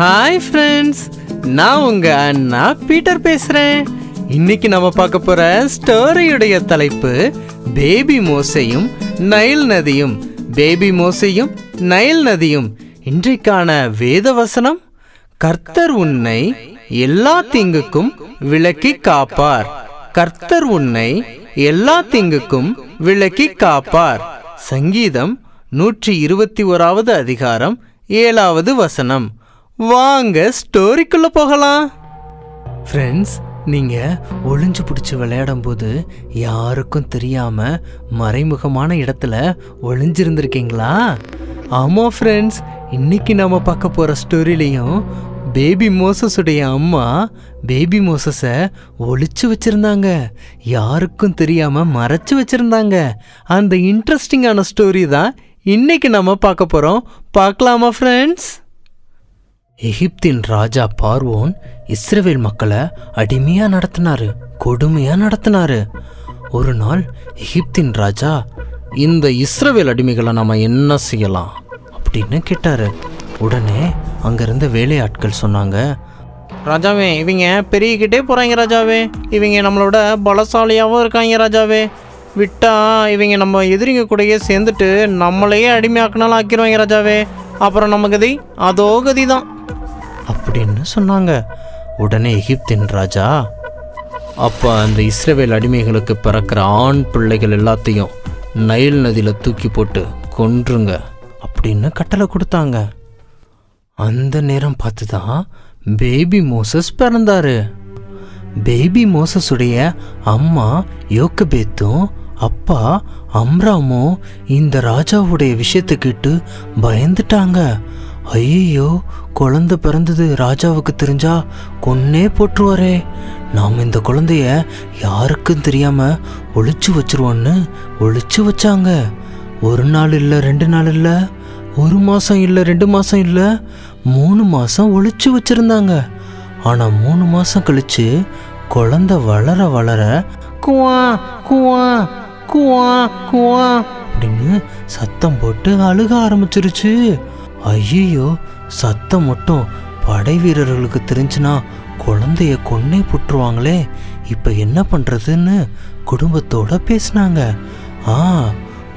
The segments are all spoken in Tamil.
ஹாய் ஃப்ரெண்ட்ஸ் நான் உங்க அண்ணா பீட்டர் பேசுறேன். இன்னைக்கு நம்ம பார்க்க போற ஸ்டோரியுடைய தலைப்பு பேபி மோசையும் நைல் நதியும். பேபி மோசையும் நைல் நதியும். இன்றைக்கான வேத வசனம் கர்த்தர் உன்னை எல்லா தீங்குக்கும் விலக்கி காப்பார். கர்த்தர் உன்னை எல்லா தீங்குக்கும் விலக்கி காப்பார். சங்கீதம் நூற்றி இருபத்தி ஓராவது அதிகாரம் ஏழாவது வசனம். வாங்க ஸ்டோரிக்குள்ள போகலாம். ஃப்ரெண்ட்ஸ் நீங்க ஒளிஞ்சு பிடிச்சி விளையாடும் போது யாருக்கும் தெரியாம மறைமுகமான இடத்துல ஒளிஞ்சிருந்திருக்கீங்களா? ஆமாம் ஃப்ரெண்ட்ஸ் இன்னைக்கு நம்ம பார்க்க போற ஸ்டோரிலையும் பேபி மோசஸுடைய அம்மா பேபி மோசஸை ஒழிச்சு வச்சுருந்தாங்க. யாருக்கும் தெரியாமல் மறைச்சு வச்சுருந்தாங்க. அந்த இன்ட்ரெஸ்டிங்கான ஸ்டோரி தான் இன்னைக்கு நம்ம பார்க்க போகிறோம் பார்க்கலாமா ஃப்ரெண்ட்ஸ் எகிப்தின் ராஜா பார்வோன் இஸ்ரேவேல் மக்களை அடிமையா நடத்தினாரு கொடுமையா நடத்தினாரு. ஒரு நாள் எகிப்தின் ராஜா இந்த இஸ்ரவேல் அடிமைகளை நாம என்ன செய்யலாம்? அப்படின்னு கேட்டாரு. உடனே அங்கிருந்த வேலையாட்கள் சொன்னாங்க ராஜாவே இவங்க பெருகிக்கிட்டே போகிறாங்க ராஜாவே. இவங்க நம்மளோட பலசாலியாகவும் இருக்காங்க ராஜாவே. விட்டா இவங்க நம்ம எதிரிங்க கூடயே சேர்ந்துட்டு நம்மளையே அடிமையாக்கினாலும் ஆக்கிடுவாங்க ராஜாவே. அப்புறம் நம்ம கதி அதோ கதி தான் அப்படின்னு சொன்னாங்க. உடனே எகிப்தின் ராஜா அப்போ அந்த இஸ்ரவேல் அடிமைகளுக்கு பிறக்கிற ஆண் பிள்ளைகள் எல்லாத்தையும் நைல் நதியில் தூக்கி போட்டு கொன்றுங்க அப்படின்னு கட்டளை கொடுத்தாங்க. அந்த நேரம் பார்த்து தான் பேபி மோசஸ் பிறந்தாரு. பேபி மோசஸுடைய அம்மா யோக்கபேத்தும் அப்பா அம்ராமும் இந்த ராஜாவுடைய விஷயத்தை கேட்டு பயந்துட்டாங்க. ஐயோ குழந்தை பிறந்தது ராஜாவுக்கு தெரிஞ்சா கொன்னே போட்டுருவாரே நாம் இந்த குழந்தைய யாருக்கும் தெரியாம ஒழிச்சு வச்சிருவோன்னு ஒழிச்சு வச்சாங்க. ஒரு நாள் இல்லை ரெண்டு நாள் இல்லை ஒரு மாதம் இல்லை ரெண்டு மாதம் இல்லை மூணு மாதம் ஒழிச்சு வச்சிருந்தாங்க. ஆனால் மூணு மாதம் கழித்து குழந்தை வளர வளர குவா குவா குவா குவா அப்படின்னு சத்தம் போட்டு அழுக ஆரம்பிச்சிருச்சு. ஐயோ சத்தம் மட்டும் படை வீரர்களுக்கு தெரிஞ்சுனா குழந்தைய கொன்னே புட்டுருவாங்களே. இப்போ என்ன பண்ணுறதுன்னு குடும்பத்தோட பேசினாங்க. ஆ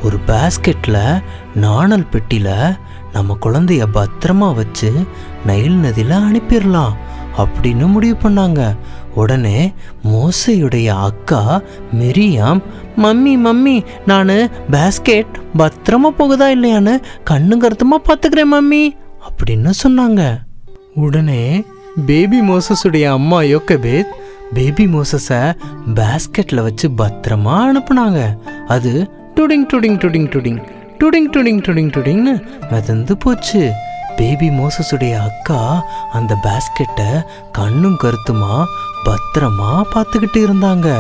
ஒரு பேஸ்கெட்டில் நாணல் பெட்டியில் நம்ம குழந்தைய பத்திரமா வச்சு நைல் நதியில் அனுப்பிடலாம் அப்படின்னு முடிவு பண்ணாங்க. உடனே மோசையுடைய அக்கா மிரியாம் மம்மி மம்மி நான் பேஸ்கெட் பத்திரமா போகுதா இல்லையான்னு கண்ணு கருத்துமா பார்த்துக்கிறேன் மம்மி அப்படின்னு சொன்னாங்க. உடனே பேபி மோசஸுடைய அம்மா யோக்கபேத் பேபி மோசஸை பேஸ்கெட்டில் வச்சு பத்திரமா அனுப்புனாங்க. அது டுடிங் டுடிங் டுடிங் டுடிங் டுடிங் டுடிங் டுடிங் டுடிங்னு மிதந்து போச்சு. பேபி மோசஸுடைய அக்கா அந்த பேஸ்கெட்டை கண்ணும் கருத்துமா பத்திரமா பார்த்துக்கிட்டு இருந்தாங்க.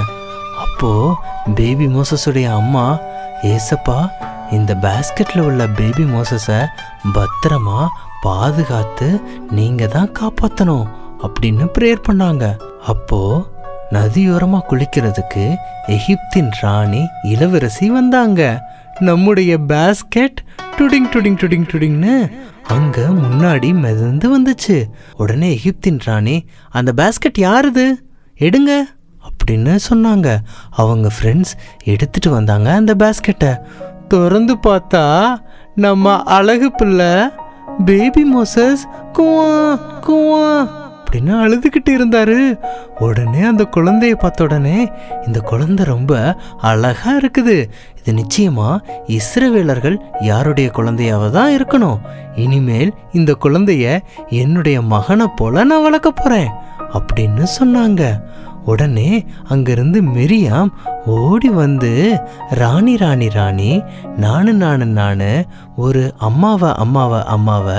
அப்போ பேபி மோசஸுடைய அம்மா ஏசப்பா இந்த பேஸ்கெட்டில் உள்ள பேபி மோசஸை பத்திரமா பாதுகாத்து நீங்கள் தான் காப்பாற்றணும் அப்படின்னு ப்ரேயர் பண்ணாங்க. அப்போ நதியோரமாக குளிக்கிறதுக்கு எகிப்தின் ராணி இளவரசி வந்தாங்க. நம்முடைய பேஸ்கெட் டுடிங் டுடிங் டுடிங் டுடிங்னு அங்க முன்னாடி மிதந்து வந்துச்சு. உடனே எகிப்தின் ராணி அந்த பேஸ்கெட் யாருது? எடுங்க. அப்படின்னு சொன்னாங்க. அவங்க ஃப்ரெண்ட்ஸ் எடுத்துட்டு வந்தாங்க அந்த பேஸ்கெட்டை திறந்து பார்த்தா நம்ம அழகு பிள்ளை பேபி மோசஸ் குவா குவா அப்படின்னு அழுதுகிட்டு இருந்தாரு. உடனே அந்த குழந்தைய பார்த்த உடனே இந்த குழந்தை ரொம்ப அழகா இருக்குது. இது நிச்சயமா இஸ்ரவேலர்கள் யாருடைய குழந்தையாவ தான் இருக்கணும். இனிமேல் இந்த குழந்தைய என்னுடைய மகனை போல நான் வளர்க்க போறேன் அப்படின்னு சொன்னாங்க. உடனே அங்கிருந்து மெரியாம் ஓடி வந்து ராணி ராணி ராணி நானு நானு நானு ஒரு அம்மாவை அம்மாவை அம்மாவை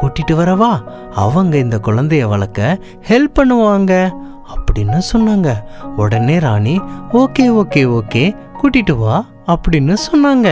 கூட்டிட்டு வரவா? அவங்க இந்த குழந்தைய வளர்க்க ஹெல்ப் பண்ணுவாங்க அப்படின்னு சொன்னாங்க. உடனே ராணி ஓகே ஓகே ஓகே கூட்டிட்டு வா அப்படின்னு சொன்னாங்க.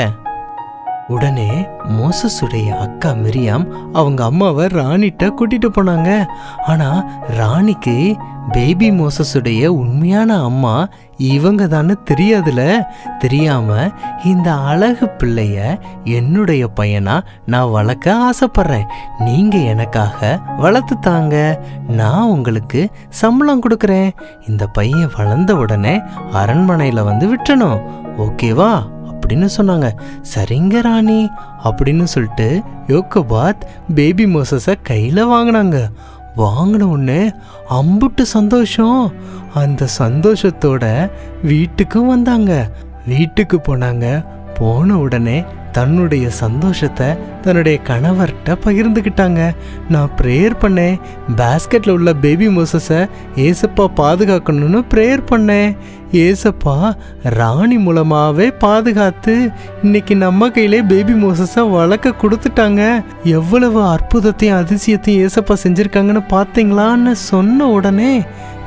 உடனே மோசஸுடைய அக்கா மிரியாம் அவங்க அம்மாவை ராணிட்ட கூட்டிட்டு போனாங்க. ஆனா ராணிக்கு பேபி மோசஸுடைய உண்மையான அம்மா இவங்க தானே தெரியாதுல. தெரியாம இந்த அழகு பிள்ளைய என்னுடைய பையனா நான் வளர்க்க ஆசைப்படுறேன். நீங்க எனக்காக வளர்த்து தாங்க. நான் உங்களுக்கு சம்பளம் கொடுக்குறேன். இந்த பையன் வளர்ந்த உடனே அரண்மனையில வந்து விட்டணும். ஓகேவா? அப்படின்னு சொன்னாங்க. சரிங்க ராணி அப்படின்னு சொல்லிட்டு யோகபாத் பேபி மோசஸை கையில் வாங்கினாங்க. வாங்கின உடனே அம்புட்டு சந்தோஷம். அந்த சந்தோஷத்தோட வீட்டுக்கும் வந்தாங்க. வீட்டுக்கு போனாங்க. போன உடனே தன்னுடைய சந்தோஷத்தை தன்னுடைய கணவர்கிட்ட பகிர்ந்துக்கிட்டாங்க நான் ப்ரேயர் பண்ணேன். பேஸ்கெட்டில் உள்ள பேபி மோசஸை ஏசப்பா பாதுகாக்கணும்னு ப்ரேயர் பண்ணேன். ஏசப்பா ராணி மூலமாகவே பாதுகாத்து இன்னைக்கு நம்ம கையிலே பேபி மோசஸை வளர்க்க கொடுத்துட்டாங்க. எவ்வளவு அற்புதத்தையும் அதிசயத்தையும் ஏசப்பா செஞ்சுருக்காங்கன்னு பார்த்தீங்களான்னு சொன்ன உடனே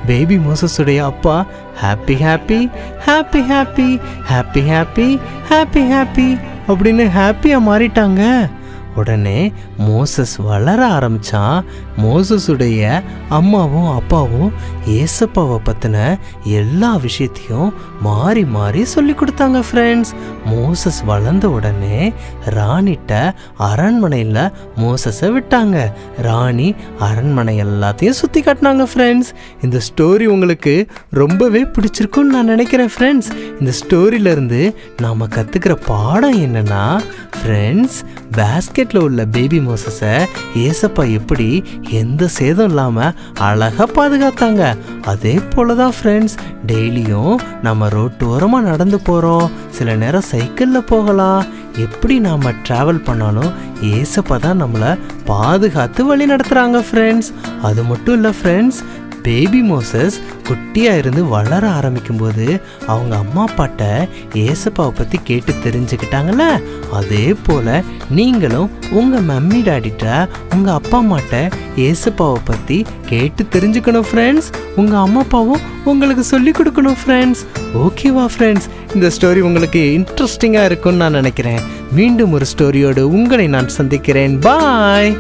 பேபி மோசஸுடைய அப்பா happy happy happy happy happy happy happy happy அப்படின்னு ஹாப்பியாக மாறிட்டாங்க. உடனே மோசஸ் வளர ஆரம்பித்தான் மோசஸுடைய அம்மாவும் அப்பாவும் ஏசப்பாவை பற்றின எல்லா விஷயத்தையும் மாறி மாறி சொல்லி கொடுத்தாங்க ஃப்ரெண்ட்ஸ் மோசஸ் வளர்ந்த உடனே ராணிட்ட அரண்மனையில் மோசஸை விட்டாங்க. ராணி அரண்மனை எல்லாத்தையும் சுற்றி காட்டினாங்க ஃப்ரெண்ட்ஸ் இந்த ஸ்டோரி உங்களுக்கு ரொம்பவே பிடிச்சிருக்குன்னு நான் நினைக்கிறேன் ஃப்ரெண்ட்ஸ் இந்த ஸ்டோரியிலேருந்து நாம் கற்றுக்கிற பாடம் என்னென்னா ஃப்ரெண்ட்ஸ் பேஸ்கெட்டில் உள்ள பேபி மோசஸை ஏசப்பா எப்படி எந்த சேதம் இல்லாமல் அழகாக பாதுகாத்தாங்க. அதே போல தான் ஃப்ரெண்ட்ஸ் டெய்லியும் நம்ம ரோட்டு ஓரமாக நடந்து போகிறோம் சில நேரம் சைக்கிளில் போகலாம். எப்படி நாம் ட்ராவல் பண்ணாலும் ஏசப்பா தான் நம்மளை பாதுகாத்து வழி நடத்துகிறாங்க ஃப்ரெண்ட்ஸ் அது மட்டும் இல்லை ஃப்ரெண்ட்ஸ் பேபி மோசஸ் குட்டியாக இருந்து வளர ஆரம்பிக்கும்போது அவங்க அம்மா அப்பாட்ட ஏசப்பாவை பற்றி கேட்டு தெரிஞ்சுக்கிட்டாங்கல்ல? அதே போல் நீங்களும் உங்கள் மம்மி டாடிட்ட உங்கள் அப்பா அம்மாட்ட ஏசப்பாவை பற்றி கேட்டு தெரிஞ்சுக்கணும் ஃப்ரெண்ட்ஸ் உங்கள் அம்மா அப்பாவும் உங்களுக்கு சொல்லி கொடுக்கணும் ஃப்ரெண்ட்ஸ் ஓகேவா ஃப்ரெண்ட்ஸ் இந்த ஸ்டோரி உங்களுக்கு இன்ட்ரெஸ்டிங்காக இருக்கும்னு நான் நினைக்கிறேன். மீண்டும் ஒரு ஸ்டோரியோடு உங்களை நான் சந்திக்கிறேன். பாய்